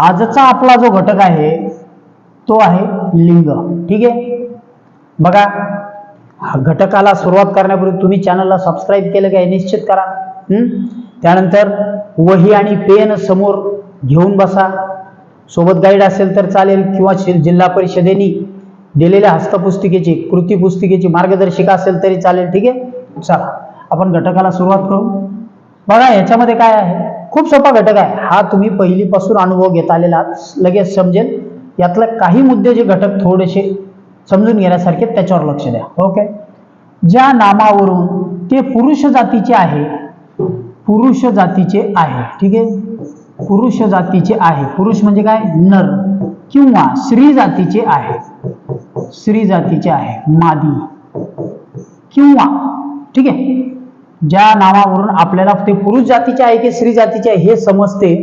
आजचा आपला जो घटक आहे तो आहे लिंग. ठीक आहे? बघा घटकाला सुरुवात करण्यापूर्वी तुम्ही चॅनलला सबस्क्राईब केलं काय? निश्चित करा. त्यानंतर वही आणि पेन समोर घेऊन बसा. सोबत गाईड असेल तर चालेल. किंवा शि- जिल्हा परिषदेने दिलेल्या हस्तपुस्तिकेची कृती पुस्तिकेची मार्गदर्शिका असेल तरी चालेल. ठीक आहे? चला आपण घटकाला सुरुवात करू. बघा याच्यामध्ये काय आहे? खूप सोपा घटक आहे. हा तुम्ही पहिलीपासून अनुभव घेत आलेला लगेच समजेल. यातले काही मुद्दे जे घटक थोडेसे समजून घेण्यासारखे त्याच्यावर लक्ष द्या. ओके ज्या नामावरून ते पुरुष जातीचे आहे पुरुष जातीचे आहे. ठीक आहे? पुरुष जातीचे आहे. पुरुष म्हणजे काय? नर. किंवा स्त्री जातीचे आहे. स्त्री जातीचे आहे. मादी. किंवा. ठीक आहे? ज्या नावावरून आपल्याला ते पुरुष जातीचे आहे की स्त्री जातीचे आहे हे समजते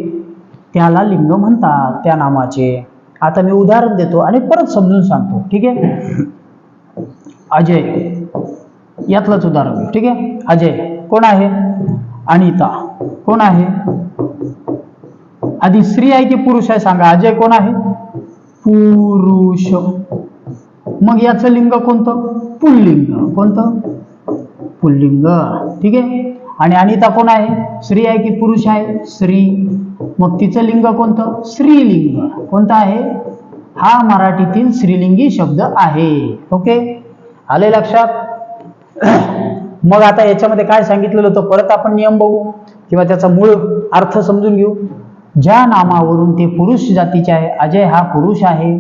त्याला लिंग म्हणतात त्या नामाचे. आता मी उदाहरण देतो आणि परत समजून सांगतो ठीक आहे? अजय यातलंच उदाहरण ठीक आहे? अजय कोण आहे? अनिता. कोण आहे? आधी स्त्री आहे की पुरुष आहे सांगा. अजय कोण आहे? पुरुष. मग याचं लिंग कोणतं? पुल्लिंग. कोणतं? पुल्लिंग. ठीक आहे? आणि अनिता कोण आहे? स्त्री आहे की पुरुष आहे? स्त्री. मग तिचं लिंग कोणतं? स्त्रीलिंग. कोणतं आहे? हा मराठीतील स्त्रीलिंगी शब्द आहे. ओके? आले लक्षात? मग आता याच्यामध्ये काय सांगितलेलं होतं? परत आपण नियम बघू. किंवा त्याचा मूळ अर्थ समजून घेऊ. ज्या नामावरून ते पुरुष जातीचे आहे अजय हा पुरुष आहे.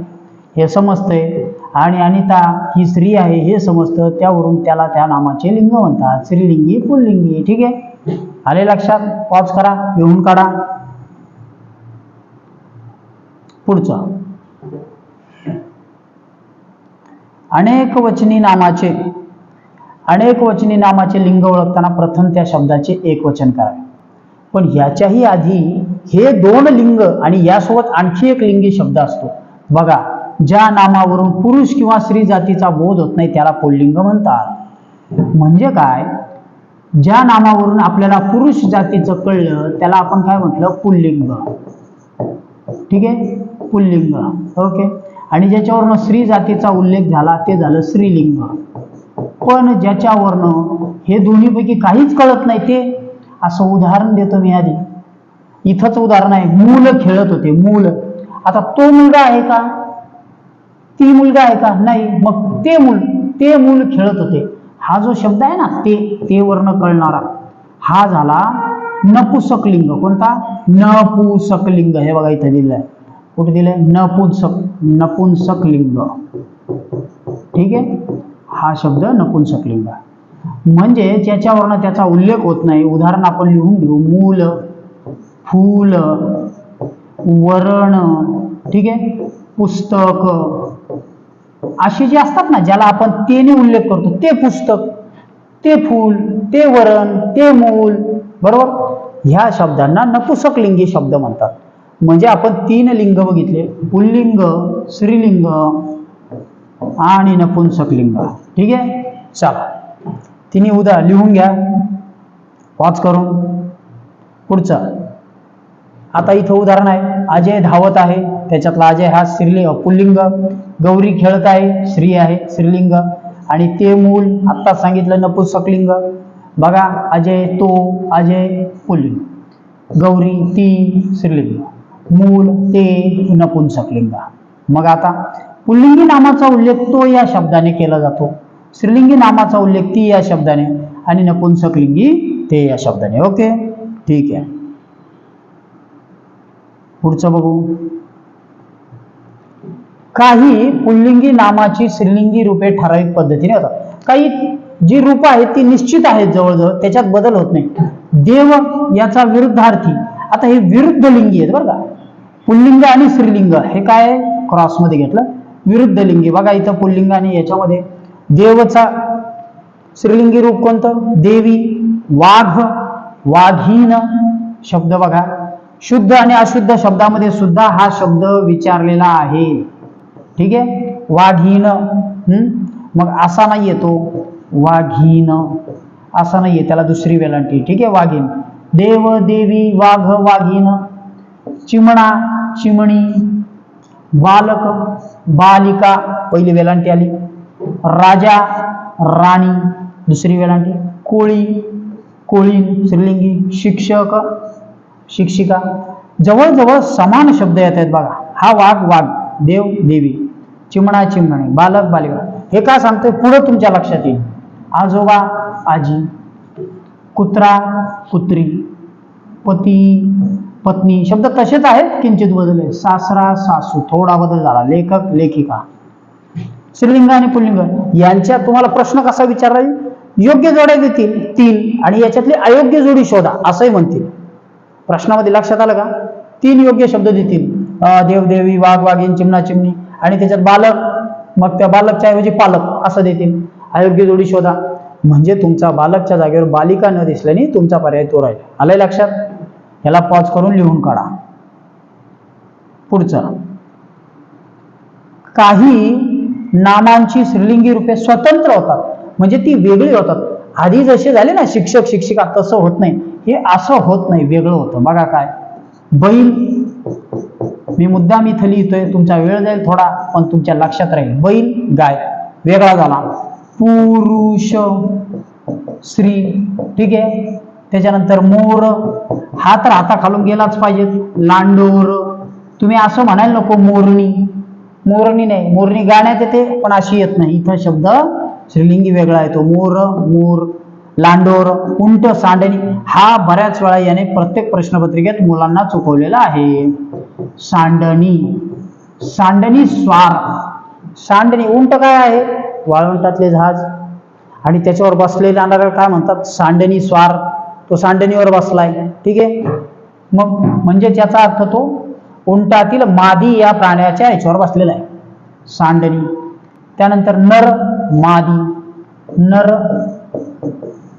हे समजतंय. आणि अनिता ही स्त्री आहे हे समजतं. त्यावरून त्याला त्या नामाचे लिंग म्हणतात. स्त्रीलिंगी पुल्लिंगी. ठीक आहे? आले लक्षात? पॉज करा. लिहून काढा. पुढचं. अनेक वचनी नामाचे अनेक वचनी नामाचे लिंग ओळखताना प्रथम त्या शब्दाचे एक वचन करावे पण याच्याही आधी हे दोन लिंग आणि यासोबत आणखी एक लिंगी शब्द असतो. बघा ज्या नामावरून पुरुष किंवा स्त्री जातीचा बोध होत नाही त्याला पुल्लिंग म्हणतात. म्हणजे काय? ज्या नामावरून आपल्याला पुरुष जातीचं कळलं त्याला आपण काय म्हटलं? पुल्लिंग. ठीक आहे? पुल्लिंग. ओके? आणि ज्याच्यावरनं स्त्री जातीचा उल्लेख झाला ते झालं स्त्रीलिंग. पण ज्याच्यावरनं हे दोन्हीपैकी काहीच कळत नाही ते असं उदाहरण देतो मी आधी. इथंच उदाहरण आहे. मूल खेळत होते. मूल. आता तो मुलगा आहे का? ती मुलगा आहे का नाही. मग ते मूल ते मूल खेळत होते. हा जो शब्द आहे ना ते ते वर्ण कळणारा हा झाला नपुसकलिंग. कोणता? नपुसकलिंग. हे बघा इथं दिलं आहे कुठे दिलंय? नपुंसक नपुंसकलिंग. ठीक आहे? हा शब्द नपुंसकलिंग. म्हणजे ज्याच्यावरनं त्याचा उल्लेख होत नाही उदाहरण आपण लिहून घेऊ. मूल फूल वरण. ठीक आहे? पुस्तक असे जे असतात ना ज्याला आपण तेने उल्लेख करतो ते पुस्तक ते फूल ते वरण ते मूल बरोबर? ह्या शब्दांना नपुसकलिंगी शब्द म्हणतात. म्हणजे आपण तीन लिंग बघितले पुल्लिंग स्त्रीलिंग आणि नपुंसकलिंग ठीक आहे? चला. तिने उदा लिहून घ्या. वाच करून. पुढचा. आता इथं उदाहरण आहे. अजय धावत आहे. त्याच्यातला अजय हा स्त्रीलिंग पुल्लिंग. गौरी खेळत आहे. श्री आहे स्त्रीलिंग आणि ते मूल आत्ता सांगितलं नपुंसकलिंग बघा अजय तो अजय पुल्लिंग. गौरी ती स्त्रीलिंग मूल ते नपुंसकलिंग मग आता पुल्लिंगी नामाचा उल्लेख तो या शब्दाने केला जातो. स्त्रीलिंगी नामाचा उल्लेख ती या शब्दाने आणि नपुंसकलिंगी ते या शब्दाने. ओके? ठीक आहे. पुढचं बघू. काही पुल्लिंगी नामाची स्त्रीलिंगी रूपे ठराविक पद्धतीने होतात. काही जी रूप आहेत ती निश्चित आहेत जवळजवळ त्याच्यात बदल होत नाही. देव याचा विरुद्धार्थी. आता हे विरुद्ध लिंगी आहेत बरं का. पुल्लिंग आणि स्त्रीलिंग हे काय क्रॉसमध्ये घेतलं. विरुद्ध लिंगी. बघा इथं पुल्लिंग आणि याच्यामध्ये. देवचा स्त्रीलिंगी रूप कोणतं? देवी. वाघ. वाघीन शब्द बघा. शुद्ध आणि अशुद्ध शब्दामध्ये सुद्धा हा शब्द विचारलेला आहे. ठीक आहे? वाघीन मग असा नाही येतो वाघीन असा नाही आहे त्याला दुसरी वेलांटी ठीक आहे? वाघीन देव देवी वाघ वाघीन चिमणा चिमणी. बालक बालिका. पहिली वेलांटी आली. राजा राणी. दुसरी वेलांटी कोळी कोळी स्त्रीलिंगी. शिक्षक शिक्षिका जवळजवळ समान शब्द येत आहेत बघा. हा वाघ वाघ देव देवी चिमणा चिमणे बालक बालिका. हे का सांगतोय? पुढं तुमच्या लक्षात येईल. आजोबा आजी कुत्रा कुत्री पती पत्नी शब्द तसेच आहेत किंचित बदलले सासरा सासू थोडा बदल झाला. लेखक लेखिका. स्त्रीलिंग आणि पुल्लिंग यांच्यात तुम्हाला प्रश्न कसा विचारला योग्य जोड्या देतील तीन आणि याच्यातली अयोग्य जोडी शोधा असंही म्हणतील. प्रश्नामध्ये लक्षात आलं का? तीन योग्य शब्द देतील. देवदेवी वाघ वाघीन चिमणा चिमणी. आणि त्याच्यात बालक मग त्या बालकच्या ऐवजी पालक असं देतील. अयोग्य जोडी शोधा. म्हणजे तुमचा बालकच्या जागेवर बालिका न दिसल्याने तुमचा पर्याय तो राहील. आलंय लक्षात? याला पॉज करून लिहून काढा. पुढचं. काही नामांची स्त्रीलिंगी रूपे स्वतंत्र होतात. म्हणजे ती वेगळी होतात. आधी जसे झाले ना शिक्षक शिक्षिका तसं होत नाही. हे असं होत नाही वेगळं होतं. बघा काय. बैल मी मुद्दाम इथं लिहितोय तुमचा वेळ जाईल थोडा पण तुमच्या लक्षात राहील. बैल गाय. वेगळा झाला. पुरुष स्त्री ठीक आहे? त्याच्यानंतर मोर हा तर हाता खालून गेलाच पाहिजेत लांडोर. तुम्ही असं म्हणायला नको मोरणी. मोरणी नाही. मोरणी गाण्यात येते पण अशी येत नाही. इथं शब्द श्रीलिंगी वेगळा येतो. मोर मोर. लांडोर उंट सांडणी हा बऱ्याच वेळा याने प्रत्येक प्रश्नपत्रिकेत मुलांना चुकवलेला आहे. सांडणी. सांडणी स्वार. सांडणी उंट काय आहे? वाळवंटातले जहाज. आणि त्याच्यावर बसलेले जाणाऱ्या काय म्हणतात? सांडणी स्वार. तो सांडणीवर बसलाय. ठीक आहे? मग म्हणजे त्याचा अर्थ तो उंटातील मादी या प्राण्याच्या ह्याच्यावर बसलेला आहे. सांडणी. त्यानंतर नर मादी. नर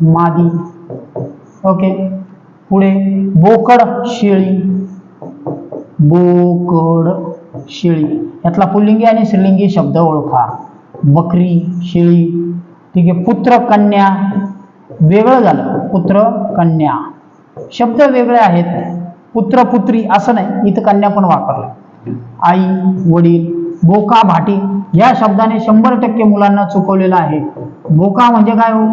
मादी. ओके पुढे बोकड शेळी. बोकड शेळी. यातला पुल्लिंगी आणि स्त्रीलिंगी शब्द ओळखा. बकरी शेळी. ठीक आहे. पुत्र कन्या. वेगळं झालं. पुत्र कन्या. शब्द वेगळे आहेत. पुत्र पुत्री असं नाही. इथं कन्या पण वापरलं. आई वडील बोका भाटी. या शब्दाने शंभर टक्के मुलांना चुकवलेलं आहे. बोका म्हणजे काय हो?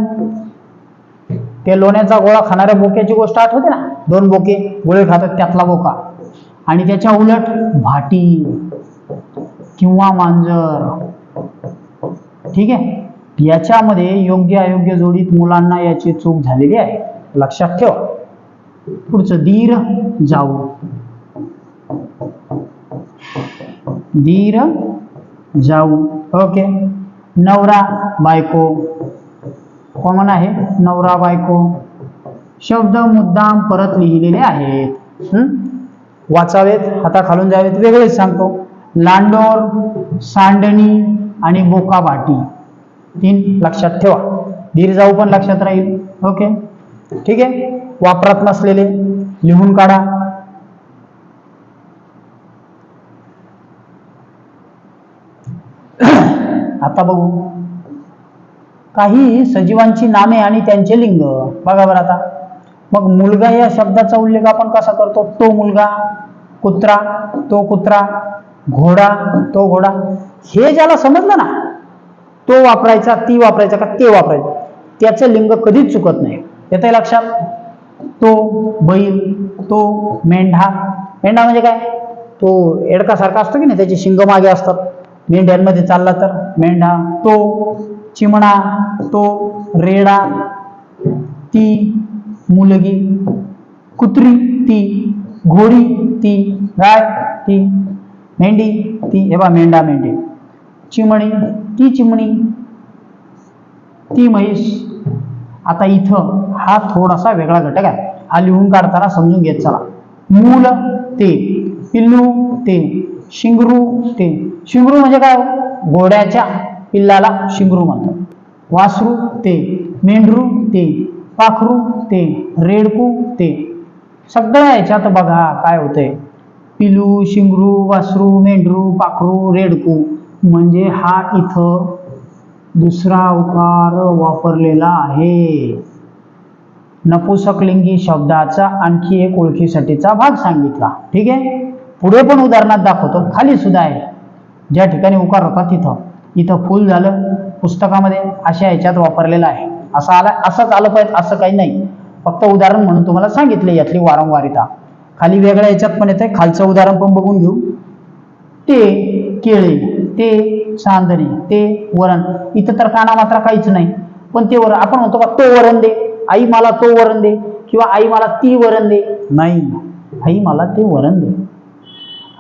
ते लोण्याचा गोळा खाणाऱ्या बोक्याची गोष्ट आठवते ना? दोन बोके गोळे खातात त्यातला बोका. आणि त्याच्या उलट भाटी किंवा मांजर. ठीक आहे? याच्यामध्ये योग्य अयोग्य जोडीत मुलांना याची चूक झालेली आहे. लक्षात ठेवा. पुढचं धीर जाऊ. धीर जाऊ. ओके. नवरा बायको. कॉमन आहे? नवरा बायको. शब्द मुद्दाम परत लिहिलेले आहेत. वाचावेत वाचावेत हाताखालून जावेत वेगळेच सांगतो. लांडोर सांडणी आणि बोकाबाटी. तीन लक्षात ठेवा. धीर जाऊ पण लक्षात राहील. ओके? ठीक आहे? वापरात नसलेले. लिहून काढा. आता बघू. काही सजीवांची नामे आणि त्यांचे लिंग. बघा बरं आता. मग मुलगा या शब्दाचा उल्लेख आपण कसा करतो? तो मुलगा कुत्रा तो कुत्रा घोडा तो घोडा. हे ज्याला समजलं ना तो वापरायचा ती वापरायचा का ते वापरायचं? त्याचं लिंग कधीच चुकत नाही. येते लक्षात? तो बैल तो मेंढा. मेंढा म्हणजे काय? तो एडकासारखा असतो की नाही? त्याचे शिंग मागे असतात. मेंढ्यांमध्ये चालला तर. मेंढा तो चिमणा तो रेडा ती मुलगी कुत्री ती घोडी ती गाय ती मेंढी ती हे बा मेंढा मेंढी. चिमणी ती चिमणी ती म्हैस. आता इथं हा थोडासा वेगळा घटक आहे. हा लिहून काढताना समजून घेत चला. मूल ते. पिल्लू ते. शिंगरू ते. शिंगरू म्हणजे काय? घोड्याच्या पिल्लाला शिंगरू म्हणतात. वासरू ते मेंढरू ते पाखरू ते रेडकू ते. सगळ्या याच्यात बघा काय होतंय. पिलू शिंगरू वासरू मेंढरू पाखरू रेडकू म्हणजे हा इथं दुसरा अवकार वापरलेला आहे. नपुसकलिंगी शब्दाचा आणखी एक ओळखीसाठीचा भाग सांगितला. ठीक आहे? पुढे पण उदाहरणात दाखवतो. खाली सुद्धा आहे. ज्या ठिकाणी उकार होता तिथं. इथं फुल झालं. पुस्तकामध्ये अशा ह्याच्यात वापरलेलं आहे. असं आला असंच आलं पाहिजे असं काही नाही. फक्त उदाहरण म्हणून तुम्हाला सांगितले यातली वारंवारिता. खाली वेगळ्या ह्याच्यात पण येते खालचं उदाहरण पण बघून घेऊ. ते केळे ते चांदणे ते वरण. इथं तर काना मात्र काहीच नाही. पण ते वरण आपण म्हणतो का तो वरण दे. आई मला तो वरण दे. किंवा आई मला ती वरण दे. नाही. आई मला ते वरण दे.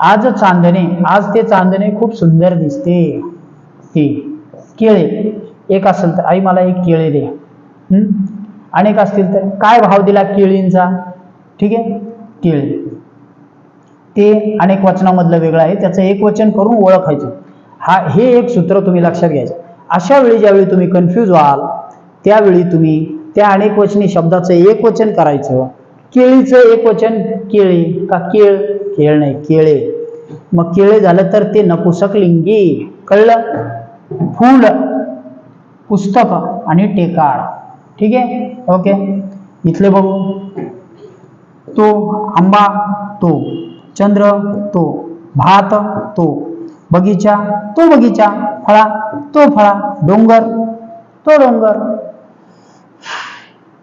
आज चांदणे आज ते चांदणे खूप सुंदर दिसते. ते केळे. एक असेल तर आई मला एक केळे दे. अनेक असतील तर काय भाव दिला केळींचा? ठीक आहे? केळी. ते अनेक वचनामधलं वेगळं आहे. त्याचं एक वचन करून ओळखायचं. हा हे एक सूत्र तुम्ही लक्षात घ्यायचं. अशा वेळी ज्यावेळी तुम्ही कन्फ्यूज व्हाल त्यावेळी तुम्ही त्या अनेक वचनी शब्दाचं एक वचन करायचं. केळीचं एक वचन केळी का केळ? केळ नाही केळे. मग केळे झालं तर ते नपुसक लिंगी. कळलं? फूल, पुस्तक आणि ठीक आहे? ओके? इथले बघू. तो आंबा तो चंद्र तो भात तो बगीचा तो बगीचा, फळा तो फळा, डोंगर तो डोंगर.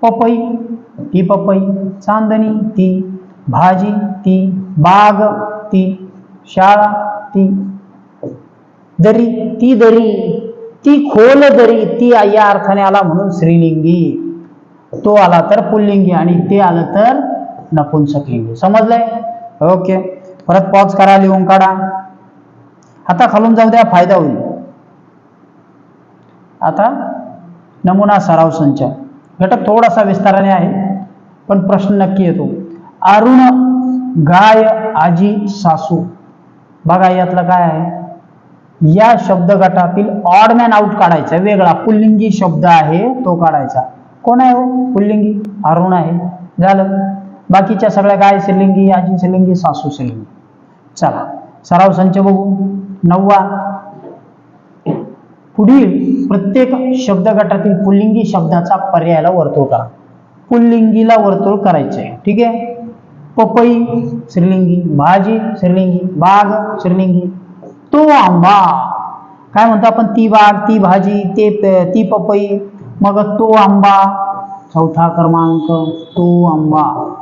पपई, ती पपई, चांदणी ती, भाजी ती, बाग ती, शाळा ती दरी ती दरी ती खोल दरी ती या अर्थाने आला म्हणून श्रीलिंगी तो आला तर पुल्लिंगी आणि ते आलं तर नपुंसकलिंगी. समजलंय? ओके. परत पॉज करा लिहून काढा. आता खालून जाऊ द्या फायदा होईल. आता नमुना सराव संच. घटक थोडासा विस्ताराने आहे पण प्रश्न नक्की येतो. अरुण गाय आजी सासू. बघा यातलं काय आहे? या शब्द गटातील ऑड मॅन आउट काढायचा. वेगळा पुल्लिंगी शब्द आहे तो काढायचा. कोण आहे हो? पुल्लिंगी? अरुण आहे. झालं. बाकीच्या सगळ्या काय? श्रीलिंगी आजी सिलिंगी सासू श्रीलिंगी. चला सराव संच बघू. नववा. पुढील प्रत्येक शब्द गटातील पुल्लिंगी शब्दाचा पर्यायाला वर्तुळ करा. पुल्लिंगीला वर्तुळ करायचे ठीक आहे? पपई श्रीलिंगी. भाजी श्रीलिंगी. बाग श्रीलिंगी. तो आंबा. काय म्हणतो आपण? ती बाग ती भाजी, ते, ती पपई, मग तो आंबा. चौथा क्रमांक तो आंबा.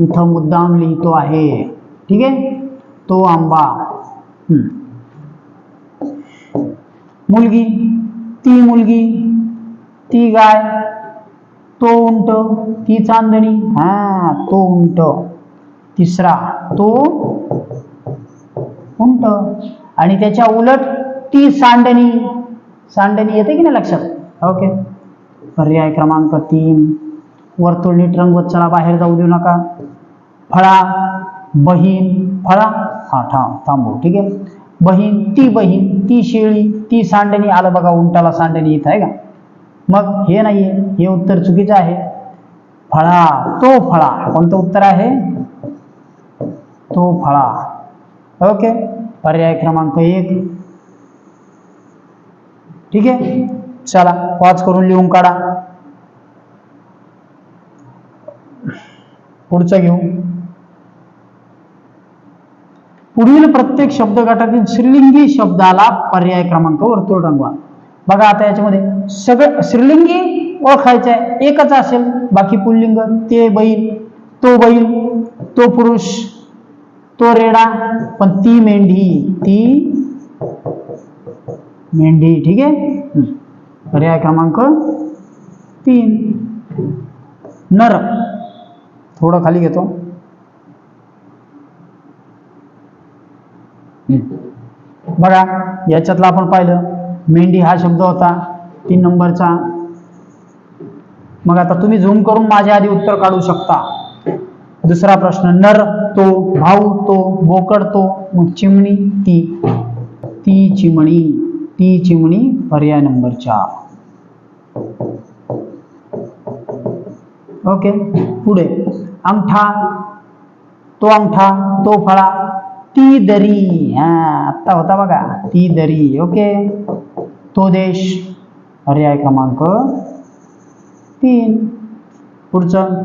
इथं मुद्दाम लिहितो आहे. ठीक आहे? तो आंबा. हम्म. मुलगी, ती मुलगी, ती गाय तो उंट, ती चांदणी. हा तो उंट. तिसरा तो उंट. आणि त्याच्या उलट ती सांडणी सांडणी येते की नाही लक्षात? ओके. पर्याय क्रमांक तीन. वर्तुळ नीट रंगवत चला बाहेर जाऊ देऊ नका. फळा बहीण फळा हा थांब थांबू ठीक आहे? बहीण ती बहीण ती शेळी ती सांडणी आलं बघा उंटाला सांडणी येत आहे का? मग हे नाहीये हे उत्तर चुकीचं आहे. फळा तो फळा. कोणतं उत्तर आहे? तो फळा. ओके. पर्याय क्रमांक एक. ठीक आहे? चला पाच करून लिहून काढा. पुढचं घेऊ. पुढील प्रत्येक शब्द गटातील श्रीलिंगी शब्दाला पर्याय क्रमांक वर्तुळ रंगवा. बघा आता याच्यामध्ये सगळं श्रीलिंगी ओळखायचं आहे एकच असेल बाकी पुल्लिंग ते बैल तो बैल तो पुरुष. तो रेडा पण ती मेंढी ती मेंढी ठीक आहे? पर्याय क्रमांक तीन. नर थोडं खाली घेतो. बघा याच्यातलं आपण पाहिलं मेंढी हा शब्द होता तीन नंबरचा. मग आता तुम्ही झूम करून माझ्या आधी उत्तर काढू शकता. दुसरा प्रश्न नर तो भाऊ तो बोकड तो मग चिमणी ती. ती चिमणी ती चिमणी पर्याय नंबर चार. ओके पुढे. अंगठा तो अंगठा तो फळा ती दरी. हा आत्ता होता बघा ती दरी. ओके तो देश पर्याय क्रमांक तीन. पुढचं.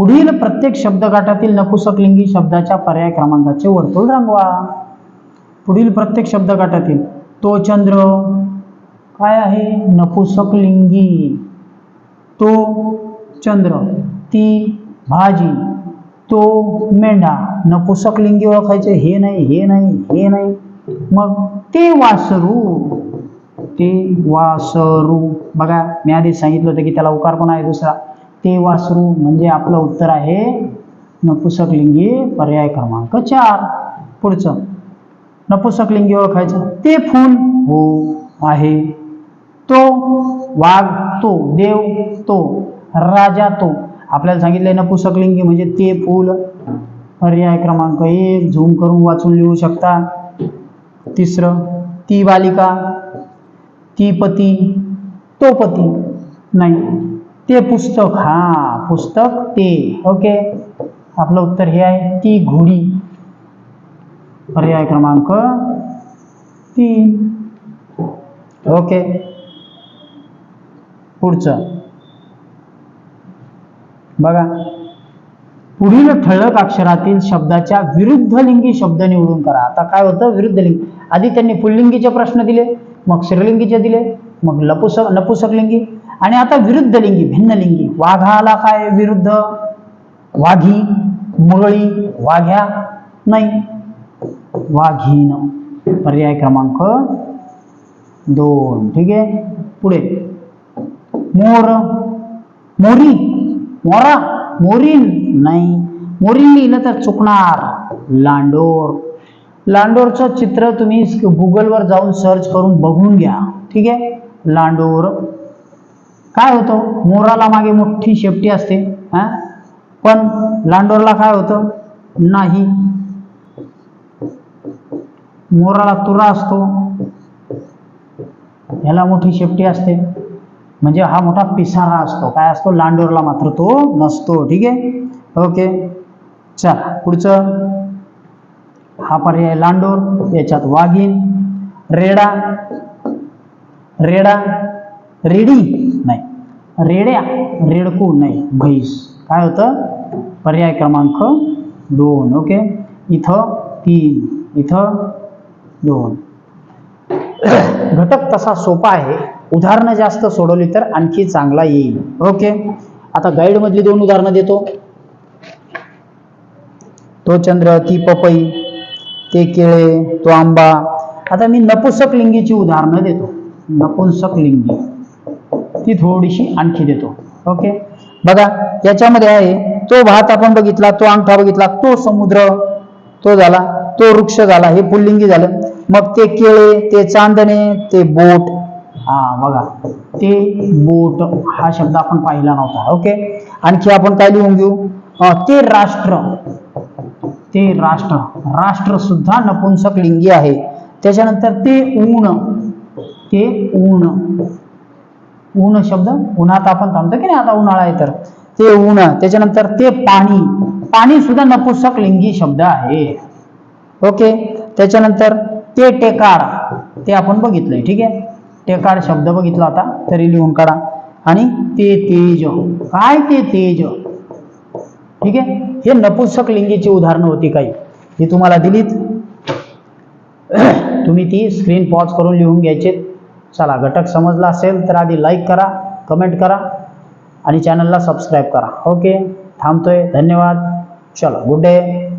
पुढील प्रत्येक शब्दगाठातील नपुसकलिंगी शब्दाच्या पर्याय क्रमांकाचे वर्तुळ रंगवा. पुढील प्रत्येक शब्दगाठातील तो चंद्र काय आहे? नपुसकलिंगी. तो चंद्र, ती भाजी तो मेंढा. नपुसकलिंगी ओळखायचे, हे नाही हे नाही हे नाही. मग ते वासरू ते वासरू. बघा, मी आधी सांगितलं होतं की त्याला उकार पण आहे? दुसरा ते वासरू म्हणजे आपलं उत्तर आहे नपुसकलिंगी पर्याय क्रमांक चार. पुढचं. नपुसकलिंगी ओळखायचं. ते फूल हो आहे. तो वाघ तो देव तो राजा तो. आपल्याला सांगितलंय नपुसकलिंगी म्हणजे ते फूल. पर्याय क्रमांक एक झूम करून वाचून लिहू शकता. तिसरं ती बालिका ती पती तो पती. नाही. ते पुस्तक हा पुस्तक ते. ओके आपलं उत्तर हे आहे ती घोडी. पर्याय क्रमांक तीन. ओके पुढचं. बघा. पुढील ठळक अक्षरातील शब्दाच्या विरुद्ध लिंगी शब्द निवडून करा. आता काय होतं? विरुद्ध लिंग. आधी त्यांनी पुल्लिंगीचे प्रश्न दिले मग स्त्रीलिंगीचे दिले मग लपुसक नपुसकलिंगी आणि आता विरुद्ध लिंगी भिन्न लिंगी. वाघाला काय विरुद्ध? वाघी मुरळी वाघ्या? नाही. वाघीन. पर्याय क्रमांक दोन. ठीक आहे? पुढे. मोर. मोरी. मोरा. मोरीन. नाही. मोरीन लिहिलं तर चुकणार. लांडोर. लांडोरचं चित्र तुम्ही गुगलवर जाऊन सर्च करून बघून घ्या. ठीक आहे? लांडोर. काय होतं? मोराला मागे मोठी शेपटी असते हा? पण लांडोरला काय होतं? नाही. मोराला तुरा असतो. ह्याला मोठी शेपटी असते. म्हणजे हा मोठा पिसारा असतो. काय असतो? लांडोरला मात्र तो नसतो. ठीक आहे? ओके. चला पुढचं. हा पर्याय लांडोर याच्यात वाघीण रेडा. रेडा रेडी? नाही. रेड्या रेडकू नाही म्हैस काय होतं? पर्याय क्रमांक दोन ओके? इथं तीन इथं दोन. घटक तसा सोपा आहे. उदाहरणं जास्त सोडवली तर आणखी चांगला येईल. ओके? आता गाईडमधली दोन उदाहरणं देतो. तो चंद्र ती पपई ते केळे तो आंबा. आता मी नपुसक लिंगीची उदाहरणं देतो. नपुंसक लिंगी ती थोडीशी आणखी देतो. ओके? बघा याच्यामध्ये आहे तो भात आपण बघितला तो अंगठा बघितला तो समुद्र तो झाला तो वृक्ष झाला हे पुल्लिंगी झालं. मग ते केळे ते चांदणे ते बोट. हा बघा ते बोट हा शब्द आपण पाहिला नव्हता. ओके? आणखी आपण काय लिहून घेऊ? ते राष्ट्र ते राष्ट्र राष्ट्र सुद्धा नपुंसक लिंगी आहे. त्याच्यानंतर ते ऊन ते ऊन. ऊन शब्द उन्हात आपण थांबतो की नाही? आता उन्हाळा आहे तर. ते ऊन त्याच्यानंतर ते पाणी. पाणी सुद्धा नपुंसक लिंगी शब्द आहे. ओके? त्याच्यानंतर ते टेकाड. ते आपण बघितलंय ठीक आहे? टेकाड शब्द बघितला आता तरी लिहून काढा. आणि ते तेज. काय ते तेज? ठीक आहे? हे नपुंसक लिंगीची उदाहरणं होती काही. ही तुम्हाला दिलीत. तुम्ही ती स्क्रीन पॉज करून लिहून घ्यायचे चला घटक समजला असेल तर आधी लाईक करा कमेंट करा आणि चॅनलला सबस्क्राईब करा. ओके थांबतोय. धन्यवाद. चला गुड डे